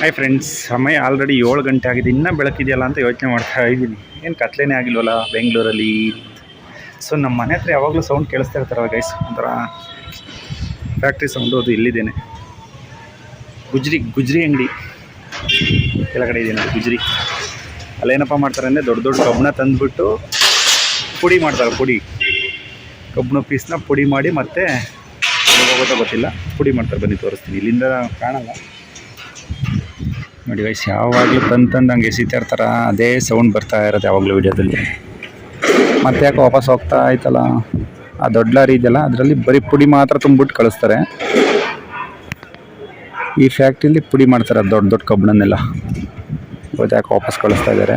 Hi friends ಸಮಯ already ಏಳು ಗಂಟೆ ಆಗಿದೆ, ಇನ್ನೂ ಬೆಳಕಿದೆಯಲ್ಲ ಅಂತ ಯೋಚನೆ ಮಾಡ್ತಾ ಇದ್ದೀನಿ. ಏನು ಕತ್ಲೇನೇ ಆಗಿಲ್ವಲ್ಲ ಬೆಂಗಳೂರಲ್ಲಿ? ಸೊ ನಮ್ಮ ಮನೆ ಹತ್ರ ಯಾವಾಗಲೂ ಸೌಂಡ್ ಕೇಳಿಸ್ತಾ ಇರ್ತಾರಲ್ಲ ಗೈಸ್ ಒಂಥರ ಫ್ಯಾಕ್ಟ್ರಿ ಸೌಂಡು ಅದು ಇಲ್ಲಿದ್ದೇನೆ ಗುಜ್ರಿ ಗುಜ್ರಿ ಅಂಗಡಿ. ಕೆಳಗಡೆ ಇದೆ ನೋಡಿ, ಗುಜ್ರಿ. ಅಲ್ಲೇನಪ್ಪ ಮಾಡ್ತಾರೆ ಅಂದರೆ ದೊಡ್ಡ ದೊಡ್ಡ ಕಬ್ಬನ ತಂದುಬಿಟ್ಟು ಪುಡಿ ಮಾಡ್ತಾರೆ, ಪುಡಿ. ಕಬ್ಬಣ ಪೀಸ್ನ ಪುಡಿ ಮಾಡಿ ಮತ್ತೆ ಹೋಗೋದ ಗೊತ್ತಿಲ್ಲ, ಪುಡಿ ಮಾಡ್ತಾರೆ, ಬನ್ನಿ ತೋರಿಸ್ತೀನಿ. ಇಲ್ಲಿಂದ ಕಾಣಲ್ಲ. ನೋಡಿ ವಯಸ್ಸು ಯಾವಾಗಲೂ ತಂದು ತಂದು ಹಂಗೆ ಎಸಿತಾ ಅದೇ ಸೌಂಡ್ ಬರ್ತಾ ಇರೋದು ಯಾವಾಗಲೂ ವಿಡಿಯೋದಲ್ಲಿ ಮತ್ತೆ ಯಾಕೆ ವಾಪಸ್ ಹೋಗ್ತಾ ಆಯ್ತಲ್ಲ, ಆ ದೊಡ್ಡ ಲಾರಿ ಇದೆಯಲ್ಲ, ಅದರಲ್ಲಿ ಬರೀ ಪುಡಿ ಮಾತ್ರ ತುಂಬಿಟ್ಟು ಕಳಿಸ್ತಾರೆ. ಈ ಫ್ಯಾಕ್ಟ್ರಿಲಿ ಪುಡಿ ಮಾಡ್ತಾರೆ ದೊಡ್ಡ ದೊಡ್ಡ ಕಬ್ಬಣನ್ನೆಲ್ಲ ಇವತ್ತು ಯಾಕೆ ವಾಪಸ್ ಕಳಿಸ್ತಾ ಇದ್ದಾರೆ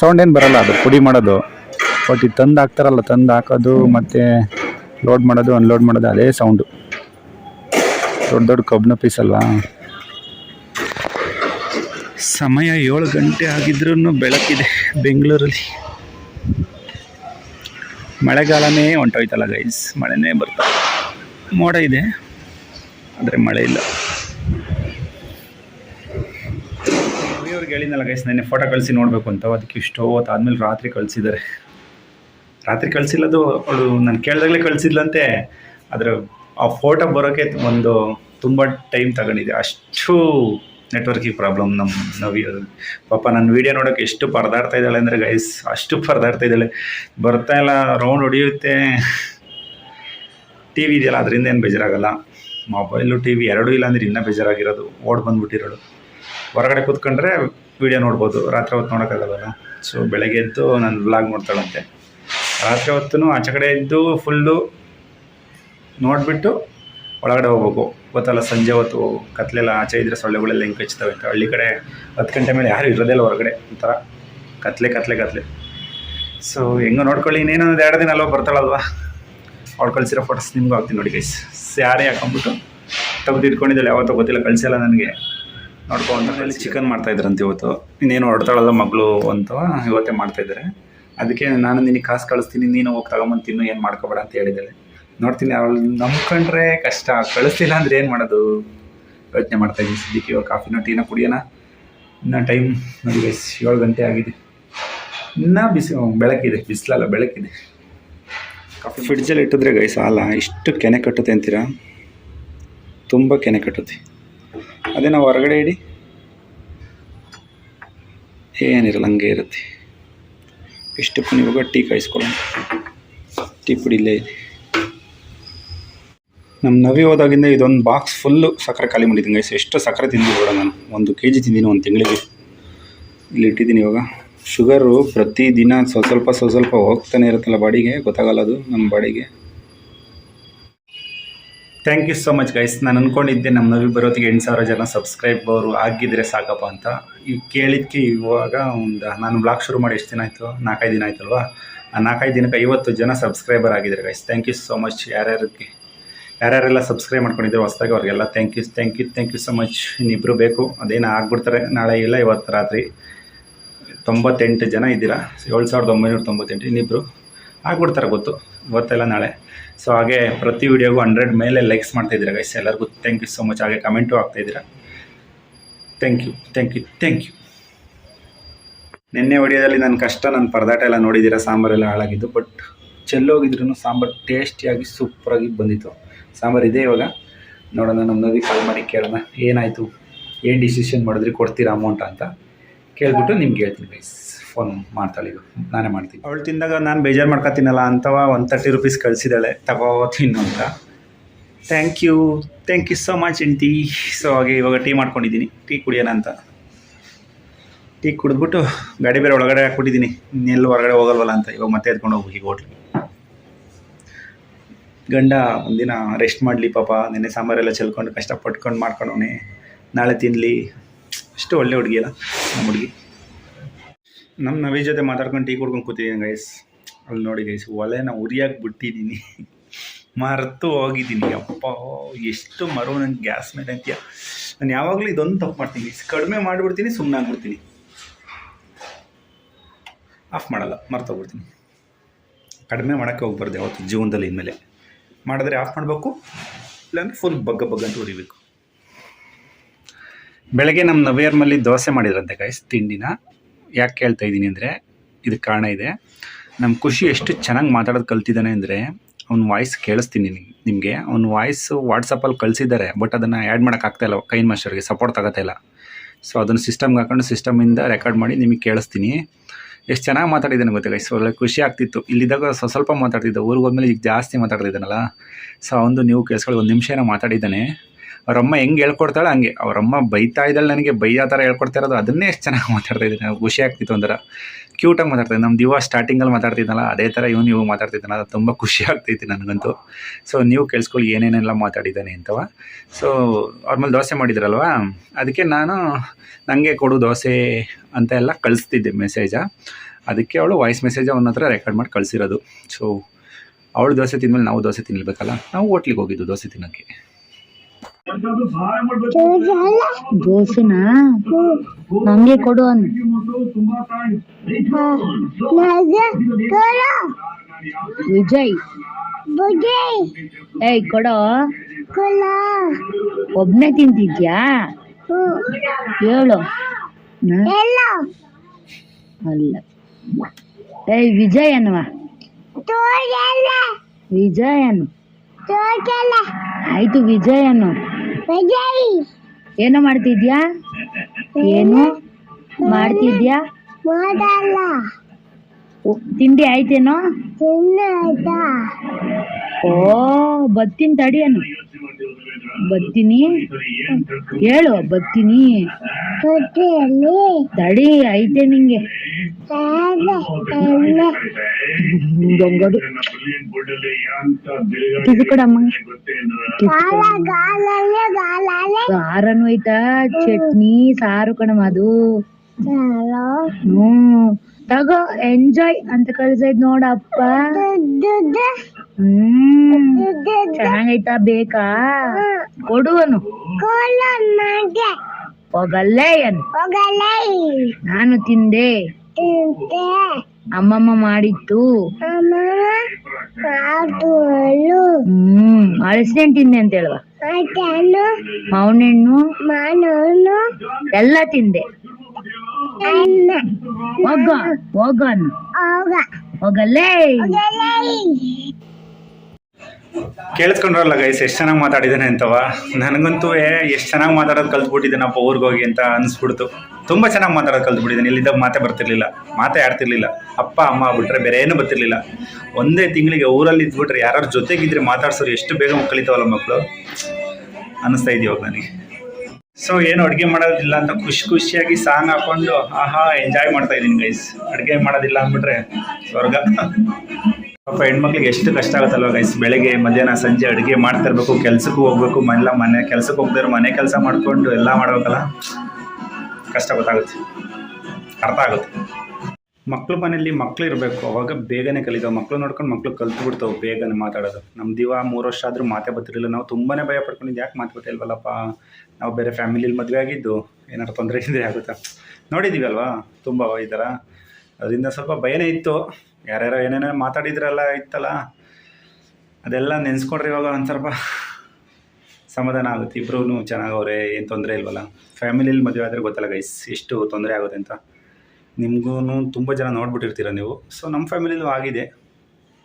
ಸೌಂಡ್ ಏನು ಬರಲ್ಲ, ಅದು ಪುಡಿ ಮಾಡೋದು. ಬಟ್ ತಂದು ಹಾಕ್ತಾರಲ್ಲ, ತಂದು ಹಾಕೋದು, ಮತ್ತು ಲೋಡ್ ಮಾಡೋದು ಅನ್ಲೋಡ್ ಮಾಡೋದು, ಅದೇ ಸೌಂಡು ದೊಡ್ಡ ದೊಡ್ಡ ಕಬ್ಬಣ ಪೀಸಲ್ಲ ಸಮಯ ಏಳು ಗಂಟೆ ಆಗಿದ್ರೂ ಬೆಳಕಿದೆ ಬೆಂಗಳೂರಲ್ಲಿ. ಮಳೆಗಾಲನೇ ಹೊಂಟೋಯ್ತಲ್ಲ ಗೈಸ್ ಮಳೆನೇ ಬರ್ತಾ ಮೋಡ ಇದೆ, ಆದರೆ ಮಳೆ ಇಲ್ಲ. ಅವ್ರಿಗೆ ಹೇಳಿದ್ನಲ್ಲ ಗೈಸ್ ನೆನ್ನೆ ಫೋಟೋ ಕಳಿಸಿ ನೋಡಬೇಕು ಅಂತ, ಅದಕ್ಕೆ ಇಷ್ಟೋ ಆದಮೇಲೆ ರಾತ್ರಿ ಕಳಿಸಿದ್ದಾರೆ. ರಾತ್ರಿ ಕಳಿಸಿಲ್ಲದು ಅವಳು ನಾನು ಕೇಳಿದಾಗಲೇ ಕಳಿಸಿದ್ಲಂತೆ ಅದರ ಆ ಫೋಟೋ ಬರೋಕ್ಕೆ ಒಂದು ತುಂಬ ಟೈಮ್ ತಗೊಂಡಿದೆ ಅಷ್ಟು ನೆಟ್ವರ್ಕಿಂಗ್ ಪ್ರಾಬ್ಲಮ್ ನಮ್ಮ ನವಿ ಪಾಪ ನನ್ನ ವೀಡಿಯೋ ನೋಡೋಕೆ ಎಷ್ಟು ಪರದಾಡ್ತಾ ಇದ್ದಾಳೆ ಅಂದರೆ ಗೈಸ್ ಅಷ್ಟು ಪರದಾಡ್ತಾ ಇದ್ದಾಳೆ. ಬರ್ತಾ ಇಲ್ಲ ರೌಂಡ್ ಹೊಡಿಯುತ್ತೆ. ಟಿ ವಿ ಇದೆಯಲ್ಲ, ಅದರಿಂದ ಏನು ಬೇಜಾರಾಗಲ್ಲ. ಮೊಬೈಲು ಟಿ ವಿ ಎರಡೂ ಇಲ್ಲ ಅಂದರೆ ಇನ್ನೂ ಬೇಜಾರಾಗಿರೋದು. ಓಡ್ ಬಂದುಬಿಟ್ಟಿರೋಳು ಹೊರಗಡೆ ಕೂತ್ಕೊಂಡ್ರೆ ವೀಡಿಯೋ ನೋಡ್ಬೋದು. ರಾತ್ರಿ ಹೊತ್ತು ನೋಡೋಕ್ಕಾಗಲ್ಲ ಸೊ ಬೆಳಗ್ಗೆ ಎದ್ದು ನಾನು ವ್ಲಾಗ್ ನೋಡ್ತಾಳಂತೆ. ರಾತ್ರಿ ಹೊತ್ತು ಆಚೆ ಕಡೆ ಇದ್ದು ಫುಲ್ಲು ನೋಡಿಬಿಟ್ಟು ಒಳಗಡೆ ಹೋಗ್ಬೇಕು. ಗೊತ್ತಲ್ಲ, ಸಂಜೆ ಹೊತ್ತು ಕತ್ಲೆಲ್ಲ ಆಚೆ ಇದ್ರೆ ಸೊಳ್ಳೆಗಳೆಲ್ಲ ಹೆಂಗೆ ಕಚ್ತವೆ ಅಂತ. ಹಳ್ಳಿ ಕಡೆ ಹತ್ತು ಗಂಟೆ ಮೇಲೆ ಯಾರು ಇರೋದಿಲ್ಲ ಹೊರಗಡೆ. ಒಂಥರ ಕತ್ಲೆ ಕತ್ಲೆ ಕತ್ಲೆ. ಸೊ ಹೆಂಗೋ ನೋಡ್ಕೊಳ್ಳಿ, ಇನ್ನೇನು ಒಂದು ಎರಡು ದಿನ ಅಲ್ವ ಬರ್ತಾಳಲ್ವಾ? ಅವ್ಳು ಕಳಿಸಿರೋ ಫೋಟೋಸ್ ನಿಮ್ಗೆ ಹಾಕ್ತೀನಿ ನೋಡಿ ಗೈಸ್ ಸ್ಯಾರಿ ಹಾಕೊಂಬಿಟ್ಟು ತೆಗೆದು ಇಟ್ಕೊಂಡಿದ್ದಾಳೆ. ಯಾವತ್ತೋ ಗೊತ್ತಿಲ್ಲ ಕಳಿಸಿಲ್ಲ ನನಗೆ. ನೋಡ್ಕೊಂತ ಅಲ್ಲಿ ಚಿಕನ್ ಮಾಡ್ತಾಯಿದ್ರಂತೆ ಇವತ್ತು. ಇನ್ನೇನು ಹೊಡ್ತಾಳಲ್ಲ ಮಗಳು ಅಂತ ಇವತ್ತೇ ಮಾಡ್ತಾಯಿದ್ದಾರೆ ಅದಕ್ಕೆ ನಾನು ನಿನಗೆ ಕಾಸು ಕಳಿಸ್ತೀನಿ, ನೀನು ಹೋಗಿ ತಗೊಂಬಂದು ತಿನ್ನು, ಏನು ಮಾಡ್ಕೋಬೇಡ ಅಂತ ಹೇಳಿದ್ದಾಳೆ. ನೋಡ್ತೀನಿ, ಅವಳು ನಂಬ್ಕೊಂಡ್ರೆ ಕಷ್ಟ. ಕಳಿಸ್ತಿಲ್ಲ ಅಂದ್ರೆ ಏನು ಮಾಡೋದು? ಯೋಚನೆ ಮಾಡ್ತಾಯಿದ್ದೀನಿ ಸದ್ಯಕ್ಕೆ ಇವಾಗ ಕಾಫಿನ ಟೀನ ಕುಡಿಯೋಣ. ಇನ್ನ ಟೈಮ್ ನೋಡಿ ಗೈಸ್ ಏಳು ಗಂಟೆ ಆಗಿದೆ. ಇನ್ನೂ ಬಿಸಿ ಬೆಳಕಿದೆ, ಬಿಸಿಲಲ್ಲ, ಬೆಳಕಿದೆ. ಕಾಫಿ ಫ್ರಿಡ್ಜಲ್ಲಿ ಇಟ್ಟಿದ್ರೆ ಗೈಸ್ ಹಾಲ ಇಷ್ಟು ಕೆನೆ ಕಟ್ಟುತ್ತೆ ಅಂತೀರಾ? ತುಂಬ ಕೆನೆ ಕಟ್ಟುತ್ತೆ. ಅದೇ ನಾವು ಹೊರಗಡೆ ಇಡಿ. ಏನಿರಲ್ಲ, ಹಂಗೆ ಇರುತ್ತೆ. ಇಷ್ಟಕ್ಕೂ ನೀವು ಟೀ ಕಾಯಿಸ್ಕೊಳ್ಳೋಣ. ಟೀ ಪುಡಿ ಇಲ್ಲೇ ಇದೆ ನಮ್ಮ ನವಿ ಹೋದಾಗಿಂದ ಇದೊಂದು ಬಾಕ್ಸ್ ಫುಲ್ಲು ಸಕ್ಕರೆ ಖಾಲಿ ಮಾಡಿದ್ದೀನಿ ಗೈಸ್ ಎಷ್ಟು ಸಕ್ಕರೆ ತಿಂದಿದ್ದೆ ನಾನು. ಒಂದು ಕೆ ಜಿ ತಿಂದಿನಿ ಒಂದು ತಿಂಗಳಿಗೆ. ಇಲ್ಲಿ ಇಟ್ಟಿದ್ದೀನಿ ಇವಾಗ. ಶುಗರು ಪ್ರತಿದಿನ ಸ್ವಲ್ಪ ಸ್ವಲ್ಪ ಸ್ವಲ್ಪ ಹೋಗ್ತಾನೆ ಇರುತ್ತಲ್ಲ ಬಾಡಿಗೆ, ಗೊತ್ತಾಗಲ್ಲ ಅದು ನಮ್ಮ ಬಾಡಿಗೆ. Thank you so much guys ನಾನು ಅಂದ್ಕೊಂಡಿದ್ದೆ ನಮ್ಮ ನವಿ ಬರೋತ್ತಿಗೆ ಎಂಟು ಸಾವಿರ ಜನ ಸಬ್ಸ್ಕ್ರೈಬರು ಆಗಿದ್ದರೆ ಸಾಕಪ್ಪ ಅಂತ. ಈಗ ಕೇಳಿದ್ದಕ್ಕೆ ಇವಾಗ ಒಂದು, ನಾನು ಬ್ಲಾಗ್ ಶುರು ಮಾಡಿ ಎಷ್ಟು ದಿನ ಆಯಿತು? ನಾಲ್ಕೈದು ದಿನ ಆಯ್ತಲ್ವಾ? ಆ ನಾಲ್ಕೈದು ದಿನಕ್ಕೆ ಐವತ್ತು ಜನ ಸಬ್ಸ್ಕ್ರೈಬರ್ ಆಗಿದ್ದಾರೆ guys thank you so much ಯಾರ್ಯಾರಿಗೆ? ಯಾರ್ಯಾರೆಲ್ಲ ಸಬ್ಸ್ಕ್ರೈಬ್ ಮಾಡ್ಕೊಂಡಿದ್ರು ಹೊಸದಾಗಿ ಅವ್ರಿಗೆಲ್ಲ thank you thank you thank you so much ಇನ್ನಿಬ್ಬರು ಬೇಕು. ಅದೇನು ಆಗ್ಬಿಡ್ತಾರೆ, ನಾಳೆ ಇಲ್ಲ, ಇವತ್ತು ರಾತ್ರಿ. ತೊಂಬತ್ತೆಂಟು ಜನ ಇದ್ದೀರಾ? ಏಳು ಸಾವಿರದ ಒಂಬೈನೂರ ತೊಂಬತ್ತೆಂಟು ಇನ್ನಿಬ್ಬರು ಆಗ್ಬಿಡ್ತಾರೆ ಗೊತ್ತು. ಇವತ್ತೆಲ್ಲ ನಾಳೆ. ಸೊ ಹಾಗೆ ಪ್ರತಿ ವಿಡಿಯೋಗೂ ಹಂಡ್ರೆಡ್ ಮೇಲೆ ಲೈಕ್ಸ್ ಮಾಡ್ತಾಯಿದ್ದೀರಾ ಗೈಸ್ ಎಲ್ಲರಿಗೂ ಥ್ಯಾಂಕ್ ಯು ಸೊ ಮಚ್ ಹಾಗೆ comment ಆಗ್ತಾಯಿದ್ದೀರಾ thank you thank you thank you ನಿನ್ನೆ ವಿಡಿಯೋದಲ್ಲಿ ನನ್ನ ಕಷ್ಟ ನನ್ನ ಪರದಾಟ ಎಲ್ಲ ನೋಡಿದ್ದೀರಾ? ಸಾಂಬಾರೆಲ್ಲ ಹಾಳಾಗಿದ್ದು ಬಟ್ ಚೆಲ್ಲೋಗಿದ್ರು ಸಾಂಬಾರು ಟೇಸ್ಟಿಯಾಗಿ ಸೂಪರಾಗಿ ಬಂದಿತ್ತು. ಸಾಂಬಾರು ಇದೆ ಇವಾಗ. ನೋಡೋಣ, ನಮ್ಮ ನದಿ ಕಾಲ್ ಮಾಡಿ ಕೇಳೋಣ. ಏನಾಯಿತು? ಏನು ಡಿಸಿಷನ್ ಮಾಡಿದ್ರಿ? ಕೊಡ್ತೀರಾ ಅಮೌಂಟ್ ಅಂತ ಕೇಳ್ಬಿಟ್ಟು ನಿಮ್ಗೆ ಹೇಳ್ತೀನಿ ಗೈಸ್ ಫೋನ್ ಮಾಡ್ತಾಳೆ ಈಗ ನಾನೇ ಮಾಡ್ತೀನಿ. ಅವಳು ತಿಂದಾಗ ನಾನು ಬೇಜಾರು ಮಾಡ್ಕೊತೀನಲ್ಲ, ಅಂತವ ಒಂದು ತರ್ಟಿ ರುಪೀಸ್ ಕಳಿಸಿದಾಳೆ ತಗೋ, ತಿನ್ನು ಅಂತ. Thank you thank you so much ಇಂಟಿ so ಹಾಗೆ ಇವಾಗ ಟೀ ಮಾಡ್ಕೊಂಡಿದ್ದೀನಿ. ಟೀ ಕುಡಿಯೋಣ ಅಂತ. ಟೀ ಕುಡಿದ್ಬಿಟ್ಟು ಗಾಡಿ ಬೇರೆ ಒಳಗಡೆ ಹಾಕ್ಬಿಟ್ಟಿದ್ದೀನಿ. ಇನ್ನೆಲ್ಲೂ ಹೊರಗಡೆ ಹೋಗಲ್ವಲ್ಲ ಅಂತ. ಇವಾಗ ಮತ್ತೆ ಎತ್ಕೊಂಡು ಹೋಗ್ಬೇಕು ಈಗ ಹೋಟ್ಲಿಗೆ ಗಂಡ ಒಂದಿನ ರೆಸ್ಟ್ ಮಾಡಲಿ ಪಾಪ. ನೆನ್ನೆ ಸಾಂಬಾರೆಲ್ಲ ಚೆಲ್ಕೊಂಡು ಕಷ್ಟಪಟ್ಕೊಂಡು ಮಾಡ್ಕೊಂಡವನೆ. ನಾಳೆ ತಿನ್ನಲಿ ಅಷ್ಟು ಒಳ್ಳೆ ಹುಡುಗಿ ಅಲ್ಲ ನಮ್ಮ ಹುಡುಗಿ. ನಮ್ಮ ನವಿ ಜೊತೆ ಮಾತಾಡ್ಕೊಂಡು ಟೀ ಕುಡ್ಕೊಂಡು ಕೂತಿದ್ದೀನಿ ಗೈಸ್ ಅಲ್ಲಿ ನೋಡಿ ಗೈಸ್ ಒಲೆನ ಉರಿಯಾಗಿ ಬಿಟ್ಟಿದ್ದೀನಿ ಮರೆತು ಹೋಗಿದ್ದೀನಿ ಅಪ್ಪ, ಎಷ್ಟು ಮರು ನಂಗೆ ಗ್ಯಾಸ್ ಮೇಲೆ ಅಂತೀಯ. ನಾನು ಯಾವಾಗಲೂ ಇದೊಂದು ತಪ್ಪು ಮಾಡ್ತೀನಿ ಕಡಿಮೆ ಮಾಡಿಬಿಡ್ತೀನಿ ಸುಮ್ಮನೆ ಆಗ್ಬಿಡ್ತೀನಿ. ಆಫ್ ಮಾಡಲ್ಲ ಮರ್ತೋಗ್ಬಿಡ್ತೀನಿ ಕಡಿಮೆ ಮಾಡೋಕ್ಕೆ ಹೋಗ್ಬಾರ್ದು ಯಾವತ್ತು ಜೀವನದಲ್ಲಿ ಇನ್ಮೇಲೆ. ಮಾಡಿದ್ರೆ ಆಫ್ ಮಾಡಬೇಕು, ಇಲ್ಲಾಂದರೆ ಫುಲ್ ಬಗ್ಗ ಬಗ್ಗ ಅಂತ ಉರಿಬೇಕು. ಬೆಳಗ್ಗೆ ನಮ್ಮ ನವೇರ್ಮಲ್ಲಿ ದೋಸೆ ಮಾಡಿದ್ರಂತೆ ಗೈಸ್ ತಿಂಡಿನ. ಯಾಕೆ ಹೇಳ್ತಾ ಇದ್ದೀನಿ ಅಂದರೆ ಇದಕ್ಕೆ ಕಾರಣ ಇದೆ. ನಮ್ಮ ಖುಷಿ ಎಷ್ಟು ಚೆನ್ನಾಗಿ ಮಾತಾಡೋದು ಕಲ್ತಿದ್ದಾನೆ ಅಂದರೆ, ಅವ್ನ ವಾಯ್ಸ್ ಕೇಳಿಸ್ತೀನಿ ನಿಮಗೆ. ಅವ್ನ ವಾಯ್ಸ್ ವಾಟ್ಸಪ್ಪಲ್ಲಿ ಕಳಿಸಿದ್ದಾರೆ ಬಟ್ ಅದನ್ನು ಆ್ಯಡ್ ಮಾಡೋಕ್ಕಾಗ್ತಾ ಇಲ್ಲ, ಕೈನ್ ಮಾಸ್ಟರ್ಗೆ ಸಪೋರ್ಟ್ ಇಲ್ಲ. ಸೊ ಅದನ್ನು ಸಿಸ್ಟಮ್ಗೆ ಹಾಕೊಂಡು ಸಿಸ್ಟಮಿಂದ ರೆಕಾರ್ಡ್ ಮಾಡಿ ನಿಮಗೆ ಕೇಳಿಸ್ತೀನಿ. ಎಷ್ಟು ಚೆನ್ನಾಗಿ ಮಾತಾಡಿದ್ದಾನೆ ಗೊತ್ತಾ ಸೊ ಒಳ್ಳೆ ಖುಷಿ ಆಗ್ತಿತ್ತು. ಇಲ್ಲಿದ್ದಾಗ ಸ್ವ- ಸ್ವಲ್ಪ ಮಾತಾಡ್ತಿದ್ದೆ, ಊರಿಗೆ ಹೋದ್ಮೇಲೆ ಈಗ ಜಾಸ್ತಿ ಮಾತಾಡ್ತಿದ್ದಾನಲ್ಲ? ಸೊ ಅವನು ನೀವು ಕೇಳಿಸ್ಕೊಳ್ಳಿ ಒಂದು ನಿಮಿಷ ಏನೋ ಮಾತಾಡಿದ್ದಾನೆ. ಅವರಮ್ಮ ಹೆಂಗೆ ಹೇಳ್ಕೊಡ್ತಾಳೆ ಹಂಗೆ. ಅವರಮ್ಮ ಬೈತಾ ಇದ್ದಾಳೆ ನನಗೆ ಬೈಯೋ ಥರ ಹೇಳ್ಕೊಡ್ತಾ ಇರೋದು ಅದನ್ನೇ ಎಷ್ಟು ಚೆನ್ನಾಗಿ ಮಾತಾಡ್ತಾ ಇದ್ದೀನಿ. ನಾವು ಖುಷಿ ಆಗ್ತಿತ್ತು ಒಂಥರ. ಕ್ಯೂಟಾಗಿ ಮಾತಾಡ್ತಾ ನಮ್ಮ ದಿವ ಸ್ಟಾರ್ಟಿಂಗಲ್ಲಿ ಮಾತಾಡ್ತಿದ್ದಲ್ಲ ಅದೇ ಥರ ಇವನು ಇವು ಮಾತಾಡ್ತಿದ್ದಾನೆ. ಅದು ತುಂಬ ಖುಷಿ ಆಗ್ತೈತಿ ನನಗಂತೂ. ಸೊ ನೀವು ಕೇಳಿಸ್ಕೊಳ್ಳಿ ಏನೇನೆಲ್ಲ ಮಾತಾಡಿದ್ದಾನೆ ಅಂತವ. ಸೊ ಅವ್ರ ಮೇಲೆ ದೋಸೆ ಮಾಡಿದ್ರಲ್ವಾ? ಅದಕ್ಕೆ ನಾನು ನನಗೆ ಕೊಡು ದೋಸೆ ಅಂತ ಎಲ್ಲ ಕಳಿಸ್ತಿದ್ದೆ ಮೆಸೇಜ ಅದಕ್ಕೆ ಅವಳು ವಾಯ್ಸ್ ಮೆಸೇಜ್ ಅವನ ಹತ್ರ ರೆಕಾರ್ಡ್ ಮಾಡಿ ಕಳಿಸಿರೋದು. ಸೊ ಅವಳು ದೋಸೆ ತಿಂದಮೇಲೆ ನಾವು ದೋಸೆ ತಿನ್ನಬೇಕಲ್ಲ ನಾವು ಹೋಟ್ಲಿಗೆ ಹೋಗಿದ್ದು ದೋಸೆ ತಿನ್ನೋಕ್ಕೆ. ದೋಸೆನಾ ನಂಗೆ ಕೊಡು ಅನ್ನು ವಿಜಯ್. ಏಯ್, ಕೊಡೋ? ಒಬ್ನೇ ತಿಂತಿದ್ಯಾ? ಹೇಳು? ಅಲ್ಲ. ಏಯ್, ವಿಜಯ್ ಅನ್ನುವ ವಿಜಯ್ ಅನ್ನು. ಆಯ್ತು, ವಿಜಯ್ ಅನ್ನು. ಏನೋ ಮಾಡ್ತಿದ್ಯಾ? ಏನು? ಮಾಡ್ತಿದ್ಯಾ? ಉ- ತಿಂಡಿ ಆಯ್ತೇನೋ? ಓ ಬತ್ತೀನಿ ತಡಿಯನು ಬತ್ತೀನಿ? ಹೇಳು ಬತ್ತೀನಿ. ತಡಿ ಐತೆ ನಿಂಗೆ. ಗಂಗಡು ಕಿಸಿ ಕೊಡಮ್ಮ ಸಾರನು ಐತಾ? ಚಟ್ನಿ ಸಾರು ಕಣಮ್ಮ ಅದು. ಹ್ಮ್. ತಗೋ ಎಂಜಾಯ್ ಅಂತ ಕಳ್ಸೈದ್ ನೋಡಪ್ಪ. ಹ್ಮ್ ಚೆನ್ನಾಗೈತಾ ಬೇಕಾ? ಕೊಡುವನು. ಹೋಗಲ್ಲೇ ಅನು ನಾನು ತಿಂದೆ. ಅಮ್ಮಮ್ಮ ಮಾಡಿತ್ತು. ಹ್ಮ್ ಅಳಸಿನ ತಿಂದೆ ಅಂತ ಹೇಳುವ. ಮಾವಿನಹಣ್ಣು ಎಲ್ಲ ತಿಂದೆ. ಹೋಗ ಹೋಗನು ಹೋಗಲ್ಲೇ ಕೇಳಿಸ್ಕೊಂಡ್ರಲ್ಲ ಗೈಸ್ ಎಷ್ಟು ಚೆನ್ನಾಗಿ ಮಾತಾಡಿದ್ದಾನೆ ಅಂತವ? ನನಗಂತೂ ಎಷ್ಟು ಚೆನ್ನಾಗಿ ಮಾತಾಡೋದು ಕಲ್ತ್ಬಿಟ್ಟಿದ್ದಾನಪ್ಪ ಊರಿಗೋಗಿ ಅಂತ ಅನಿಸ್ಬಿಡ್ತು. ತುಂಬ ಚೆನ್ನಾಗಿ ಮಾತಾಡೋದು ಕಲ್ತ್ಬಿಟ್ಟಿದ್ದಾನೆ, ಇಲ್ಲಿದ್ದಾಗ ಮಾತೆ ಬರ್ತಿರ್ಲಿಲ್ಲ. ಮಾತೆ ಆಡ್ತಿರ್ಲಿಲ್ಲ. ಅಪ್ಪ, ಅಮ್ಮ ಬಿಟ್ರೆ ಬೇರೆ ಏನು ಬರ್ತಿರ್ಲಿಲ್ಲ. ಒಂದೇ ತಿಂಗಳಿಗೆ ಊರಲ್ಲಿ ಇದ್ಬಿಟ್ರೆ ಯಾರು ಜೊತೆಗಿದ್ರೆ ಮಾತಾಡ್ಸೋರು ಎಷ್ಟು ಬೇಗ ಕಲಿತಾವಲ್ಲ ಮಕ್ಕಳು ಅನಿಸ್ತಾ ಇದೆಯವಾಗ ನನಗೆ? ಸೊ ಏನು ಅಡುಗೆ ಮಾಡೋದಿಲ್ಲ ಅಂತ ಖುಷಿ ಖುಷಿಯಾಗಿ ಸಾಂಗ್ ಹಾಕೊಂಡು, ಆಹಾ ಎಂಜಾಯ್ ಮಾಡ್ತಾ ಇದ್ದೀನಿ ಗೈಸ್ ಅಡುಗೆ ಮಾಡೋದಿಲ್ಲ ಅಂದ್ಬಿಟ್ರೆ ಸ್ವರ್ಗ. ಪಾಪ ಹೆಣ್ಮಕ್ಳಿಗೆ ಎಷ್ಟು ಕಷ್ಟ ಆಗುತ್ತಲ್ವ ಗೈಸ್ ಬೆಳಗ್ಗೆ, ಮಧ್ಯಾಹ್ನ, ಸಂಜೆ ಅಡುಗೆ ಮಾಡ್ತಾ ಇರಬೇಕು ಕೆಲ್ಸಕ್ಕೂ ಹೋಗ್ಬೇಕು, ಮನೆಲ್ಲ ಮನೆ, ಕೆಲ್ಸಕ್ಕೆ ಹೋಗ್ದಿರೋ ಮನೆ ಕೆಲಸ ಮಾಡಿಕೊಂಡು ಎಲ್ಲ ಮಾಡ್ಬೇಕಲ್ಲ? ಕಷ್ಟ ಗೊತ್ತಾಗುತ್ತೆ. ಅರ್ಥ ಆಗುತ್ತೆ. ಮಕ್ಳು ಮನೆಯಲ್ಲಿ ಮಕ್ಕಳು ಇರಬೇಕು, ಅವಾಗ ಬೇಗನೆ ಕಲಿತಾವೆ. ಮಕ್ಕಳು ನೋಡ್ಕೊಂಡು ಮಕ್ಕಳು ಕಲ್ತು ಬಿಡ್ತಾವೆ ಬೇಗನೆ ಮಾತಾಡೋದು. ನಮ್ಮ ದಿವ ಮೂರು ವರ್ಷ ಆದರೂ ಮಾತೇ ಬರ್ತಿರಲಿಲ್ಲ. ನಾವು ತುಂಬಾ ಭಯ ಪಡ್ಕೊಂಡಿದ್ದು. ಯಾಕೆ ಮಾತು ಬರ್ತಿಲ್ವಲ್ಲಪ್ಪ ನಾವು ಬೇರೆ ಫ್ಯಾಮಿಲಿಲಿ ಮದುವೆ ಆಗಿದ್ದು ಏನಾರು ತೊಂದರೆ ಇದ್ದರೆ ಆಗುತ್ತಾ? ನೋಡಿದ್ದೀವಿ ಅಲ್ವಾ ತುಂಬ ಈ ಥರ. ಅದರಿಂದ ಸ್ವಲ್ಪ ಭಯನೇ ಇತ್ತು. ಯಾರ್ಯಾರೋ ಏನೇನೋ ಮಾತಾಡಿದ್ರಲ್ಲ, ಇತ್ತಲ್ಲ. ಅದೆಲ್ಲ ನೆನೆಸ್ಕೊಂಡ್ರೆ ಇವಾಗ ಒಂದು ಸ್ವಲ್ಪ ಸಮಾಧಾನ ಆಗುತ್ತೆ. ಇಬ್ಬರೂ ಚೆನ್ನಾಗವ್ರೆ ಏನು ತೊಂದರೆ ಇಲ್ವಲ್ಲ? ಫ್ಯಾಮಿಲಿಲಿ ಮದುವೆ ಆದರೆ ಗೊತ್ತಲ್ಲ ಗೈಸ್ ಎಷ್ಟು ತೊಂದರೆ ಆಗುತ್ತೆ ಅಂತ. ನಿಮಗೂ ತುಂಬ ಜನ ನೋಡ್ಬಿಟ್ಟಿರ್ತೀರ ನೀವು. ಸೊ ನಮ್ಮ ಫ್ಯಾಮಿಲಿಲೂ ಆಗಿದೆ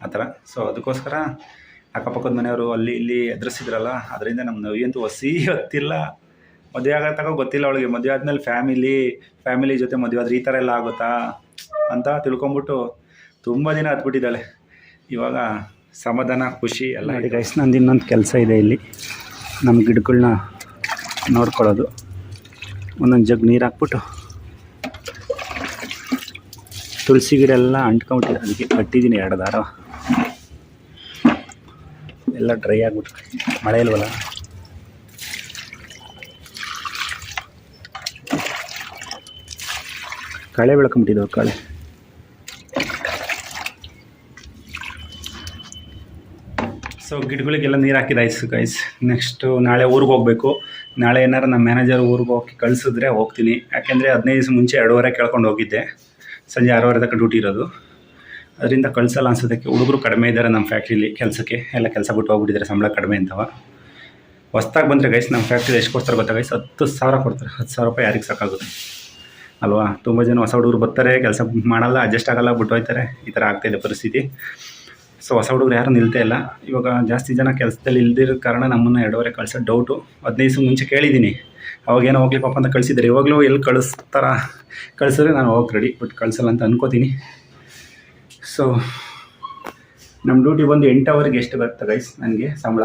ಆ ಥರ. ಸೊ ಅದಕ್ಕೋಸ್ಕರ ಅಕ್ಕಪಕ್ಕದ ಮನೆಯವರು ಅಲ್ಲಿ ಇಲ್ಲಿ ಎದುರಿಸಿದ್ರಲ್ಲ ಅದರಿಂದ ನಮ್ಮ ನವಿಯಂತೂ ಹೊಸಿ ಗೊತ್ತಿಲ್ಲ ಮದುವೆ ಆಗೋ ತಗೋ ಗೊತ್ತಿಲ್ಲ ಅವಳಿಗೆ. ಮದುವೆ ಆದಮೇಲೆ ಫ್ಯಾಮಿಲಿ ಫ್ಯಾಮಿಲಿ ಜೊತೆ ಮದುವೆ ಆದರೆ ಈ ಥರ ಎಲ್ಲ ಆಗುತ್ತಾ ಅಂತ ತಿಳ್ಕೊಂಬಿಟ್ಟು ತುಂಬ ದಿನ ಹತ್ಬಿಟ್ಟಿದ್ದಾಳೆ ಇವಾಗ ಸಮಾಧಾನ ಖುಷಿ ಎಲ್ಲ ಗೈಸ್ ನಂದು ಇನ್ನೊಂದು ಕೆಲಸ ಇದೆ ಇಲ್ಲಿ. ನಮ್ಮ ಗಿಡಗಳನ್ನ ನೋಡ್ಕೊಳ್ಳೋದು. ಒಂದೊಂದು ಜಗ್ ನೀರು ಹಾಕ್ಬಿಟ್ಟು ತುಳಸಿ ಗಿಡ ಎಲ್ಲ ಅಂಟ್ಕೊಂಬಿಟ್ಟಿದೆ ಅದಕ್ಕೆ ಕಟ್ಟಿದ್ದೀನಿ ಎರಡು ದಾರ. ಎಲ್ಲ ಡ್ರೈ ಆಗ್ಬಿಟ್ಟು ಮಳೆ ಇಲ್ವಲ್ಲ? ಕಳೆ ಬೆಳ್ಕೊಂಬಿಟ್ಟಿದ್ದಾವೆ ಕಳೆ. ಸೊ ಗಿಡಗಳಿಗೆಲ್ಲ ನೀರು ಹಾಕಿದಾಯ್ತು ಗೈಸ್ ನೆಕ್ಸ್ಟು ನಾಳೆ ಊರಿಗೆ ಹೋಗಬೇಕು. ನಾಳೆ ಏನಾರು ನಮ್ಮ ಮ್ಯಾನೇಜರ್ ಊರಿಗೆ ಹೋಗಿ ಕಳಿಸಿದ್ರೆ ಹೋಗ್ತೀನಿ. ಯಾಕೆಂದರೆ ಹದಿನೈದು ದಿವಸ ಮುಂಚೆ ಎರಡೂವರೆ ಕೇಳ್ಕೊಂಡು ಹೋಗಿದ್ದೆ. ಸಂಜೆ ಆರೂವರೆ ತನಕ ಡ್ಯೂಟಿ ಇರೋದು. ಅದರಿಂದ ಕಳಿಸಲ್ಲ ಅನ್ಸೋದಕ್ಕೆ ಹುಡುಗರು ಕಡಿಮೆ ಇದ್ದಾರೆ ನಮ್ಮ ಫ್ಯಾಕ್ಟ್ರಿಲಿ ಕೆಲಸಕ್ಕೆ. ಎಲ್ಲ ಕೆಲಸ ಬಿಟ್ಟು ಹೋಗ್ಬಿಟ್ಟಿದ್ದಾರೆ, ಸಂಬಳ ಕಡಿಮೆ ಅಂತವ. ಹೊಸ್ದಾಗಿ ಬಂದರೆ ಗೈಸ್ ನಮ್ಮ ಫ್ಯಾಕ್ಟ್ರಿ ಎಷ್ಟು ಕೊಡ್ತಾರೆ ಗೊತ್ತಾ ಗೈಸ್ ಹತ್ತು ಸಾವಿರ ಕೊಡ್ತಾರೆ. ಹತ್ತು ಸಾವಿರ ರೂಪಾಯಿ ಯಾರಿಗೆ ಸಾಕಾಗುತ್ತೆ? ಅಲ್ವಾ? ತುಂಬ ಜನ ಹೊಸ ಹುಡುಗರು ಬರ್ತಾರೆ, ಕೆಲಸ ಮಾಡಲ್ಲ ಅಡ್ಜಸ್ಟ್ ಆಗಲ್ಲ, ಬಿಟ್ಟು ಹೋಗ್ತಾರೆ ಈ ಥರ ಆಗ್ತಾಯಿದೆ ಪರಿಸ್ಥಿತಿ. ಸೊ ಹೊಸ ಹುಡುಗರು ಯಾರು ನಿಲ್ತೇ ಇಲ್ಲ. ಇವಾಗ ಜಾಸ್ತಿ ಜನ ಕೆಲಸದಲ್ಲಿ ಇಲ್ದಿರೋ ಕಾರಣ ನಮ್ಮನ್ನು ಎರಡೂವರೆ ಕಳ್ಸೋ ಡೌಟು ಹದಿನೈದು ಮುಂಚೆ ಕೇಳಿದ್ದೀನಿ. ಅವಾಗೇನೋ ಹೋಗ್ಲಿ ಪಾಪ ಅಂತ ಕಳಿಸಿದ್ದಾರೆ. ಇವಾಗಲೂ ಎಲ್ಲಿ ಕಳಿಸ್ತಾರ? ಕಳಿಸಿದ್ರೆ ನಾನು ಹೋಗಕ್ಕೆ ರೆಡಿ ಬಟ್ ಕಳಿಸಲ್ಲ ಅಂತ ಅನ್ಕೋತೀನಿ. ಸೊ ನಮ್ಮ ಡ್ಯೂಟಿ ಬಂದು ಎಂಟು ಅವರ್ಗೆ ಎಷ್ಟು ಬರುತ್ತೆ ಗೈಸ್ ನನಗೆ ಸಂಬಳ?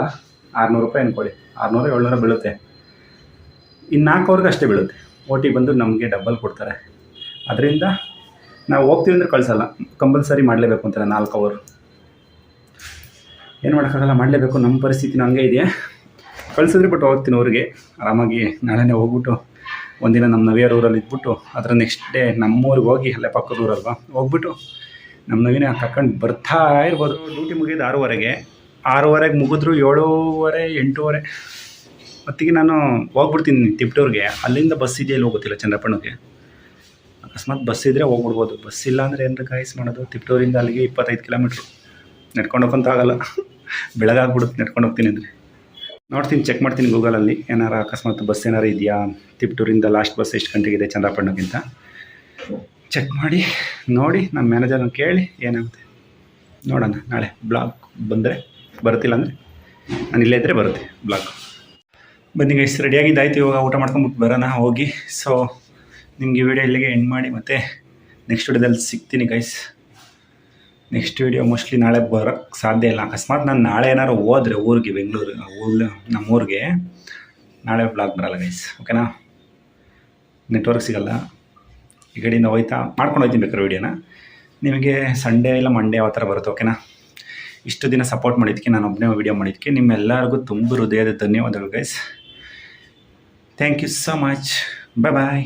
ಆರುನೂರು ರೂಪಾಯಿ ಅಂದ್ಕೊಳ್ಳಿ ಆರುನೂರು ಏಳ್ನೂರ ಬೀಳುತ್ತೆ. ಇನ್ನು ನಾಲ್ಕು ಅವ್ರಿಗೆ ಅಷ್ಟೇ ಬೀಳುತ್ತೆ. ಓ ಟಿ ಬಂದು ನಮಗೆ ಡಬ್ಬಲ್ ಕೊಡ್ತಾರೆ. ಅದರಿಂದ ನಾವು ಹೋಗ್ತೀವಿ ಅಂದರೆ ಕಳಿಸಲ್ಲ. ಕಂಪಲ್ಸರಿ ಮಾಡಲೇಬೇಕು ಅಂತಾರೆ ನಾಲ್ಕು ಅವರು ಏನು ಮಾಡೋಕ್ಕಾಗಲ್ಲ, ಮಾಡಲೇಬೇಕು. ನಮ್ಮ ಪರಿಸ್ಥಿತಿನೂ ಹಂಗೆ ಇದೆಯಾ ಕಳಿಸಿದ್ರೆ ಬಟ್ ಹೋಗ್ತೀನಿ ಅವ್ರಿಗೆ ಆರಾಮಾಗಿ ನಾಳೆನೇ ಹೋಗ್ಬಿಟ್ಟು ಒಂದಿನ ನಮ್ಮ ನವಿಯರ್ ಊರಲ್ಲಿ ಇದ್ಬಿಟ್ಟು ಅದರ ನೆಕ್ಸ್ಟ್ ಡೇ ನಮ್ಮೂರಿಗೆ ಹೋಗಿ ಅಲ್ಲೇ ಪಕ್ಕದ ಊರಲ್ವಾ? ಹೋಗ್ಬಿಟ್ಟು ನಮ್ಮ ನವಿನ ಕರ್ಕೊಂಡು ಬರ್ತಾ ಇರ್ಬೋದು. ಡ್ಯೂಟಿ ಮುಗಿಯೋದು ಆರೂವರೆಗೆ. ಆರೂವರೆಗೆ ಮುಗಿದ್ರು ಏಳೂವರೆ, ಎಂಟೂವರೆ. ಹೊತ್ತಿಗೆ ನಾನು ಹೋಗ್ಬಿಡ್ತೀನಿ ತಿಪ್ಟೂರಿಗೆ. ಅಲ್ಲಿಂದ ಬಸ್ ಇದೆಯಲ್ಲಿ ಹೋಗೋತಿಲ್ಲ ಚಂದ್ರಪ್ಪಣ್ಣಗೆ ಅಕಸ್ಮಾತ್ ಬಸ್ ಇದ್ದರೆ ಹೋಗ್ಬಿಡ್ಬೋದು. ಬಸ್ ಇಲ್ಲ ಅಂದರೆ ಏನಾರ ಕಾಯಿಸ್ ಮಾಡೋದು? ತಿಪ್ಟೂರಿಂದ ಅಲ್ಲಿಗೆ ಇಪ್ಪತ್ತೈದು ಕಿಲೋಮೀಟ್ರು ನಡ್ಕೊಂಡು ಹೋಗಂತ ಆಗಲ್ಲ. ಬೆಳಗಾಗ್ಬಿಡುತ್ತೆ ನಡ್ಕೊಂಡು ಹೋಗ್ತೀನಿ ಅಂದರೆ. ನೋಡ್ತೀನಿ ಚೆಕ್ ಮಾಡ್ತೀನಿ ಗೂಗಲಲ್ಲಿ. ಏನಾರು ಅಕಸ್ಮಾತ್ ಬಸ್ ಏನಾರು ಇದೆಯಾ? ತಿಪ್ಟೂರಿಂದ ಲಾಸ್ಟ್ ಬಸ್ ಎಷ್ಟು ಗಂಟೆಗೆ ಇದೆ ಚಂದ್ರಪಟ್ಟಣಕ್ಕಿಂತ ಚೆಕ್ ಮಾಡಿ, ನೋಡಿ ನಮ್ಮ ಮ್ಯಾನೇಜರ್ನ ಕೇಳಿ ಏನಾಗುತ್ತೆ. ನೋಡೋಣ, ನಾಳೆ ಬ್ಲಾಗ್ ಬಂದರೆ ಬರ್ತಿಲ್ಲ ಅಂದರೆ? ನಾನು ಇಲ್ಲೇ ಇದ್ದರೆ ಬರುತ್ತೆ ಬ್ಲಾಗ್ ಬನ್ನಿ ಗೈಸ್ ರೆಡಿಯಾಗಿದ್ದಾಯ್ತು ಇವಾಗ ಊಟ ಮಾಡ್ಕೊಂಬಿಟ್ಟು ಬರೋಣ, ಹೋಗಿ. ಸೊ ನಿಮಗೆ ವಿಡಿಯೋ ಇಲ್ಲಿಗೆ ಎಂಡ್ ಮಾಡಿ ಮತ್ತೆ ನೆಕ್ಸ್ಟ್ ವಿಡಿಯೋದಲ್ಲಿ ಸಿಗ್ತೀನಿ ಗೈಸ್ ನೆಕ್ಸ್ಟ್ ವಿಡಿಯೋ ಮೋಸ್ಟ್ಲಿ ನಾಳೆ ಬರೋಕ್ಕೆ ಸಾಧ್ಯ ಇಲ್ಲ. ಅಕಸ್ಮಾತ್ ನಾನು ನಾಳೆ ಏನಾದ್ರು ಹೋದ್ರೆ ಊರಿಗೆ, ಬೆಂಗಳೂರು ಊರು ನಮ್ಮೂರಿಗೆ, ನಾಳೆ ಬ್ಲಾಗ್ ಬರಲ್ಲ ಗೈಸ್ ಓಕೆನಾ ನೆಟ್ವರ್ಕ್ ಸಿಗಲ್ಲ. ಈ ಕಡೆಯಿಂದ ಹೋಯ್ತಾ? ಮಾಡ್ಕೊಂಡು ಹೋಯ್ತೀನಿ ಬೇಕಾದ್ರೆ ವೀಡಿಯೋನ ನಿಮಗೆ ಸಂಡೇ ಇಲ್ಲ ಮಂಡೇ ಯಾವ ಥರ ಬರುತ್ತೆ ಓಕೆನಾ ಇಷ್ಟು ದಿನ ಸಪೋರ್ಟ್ ಮಾಡಿದ್ದಕ್ಕೆ, ನಾನು ಒಬ್ಬನೇ ವಿಡಿಯೋ ಮಾಡಿದ್ದಕ್ಕೆ ನಿಮ್ಮೆಲ್ಲರಿಗೂ ತುಂಬ ಹೃದಯದ ಧನ್ಯವಾದಗಳು guys thank you so much bye bye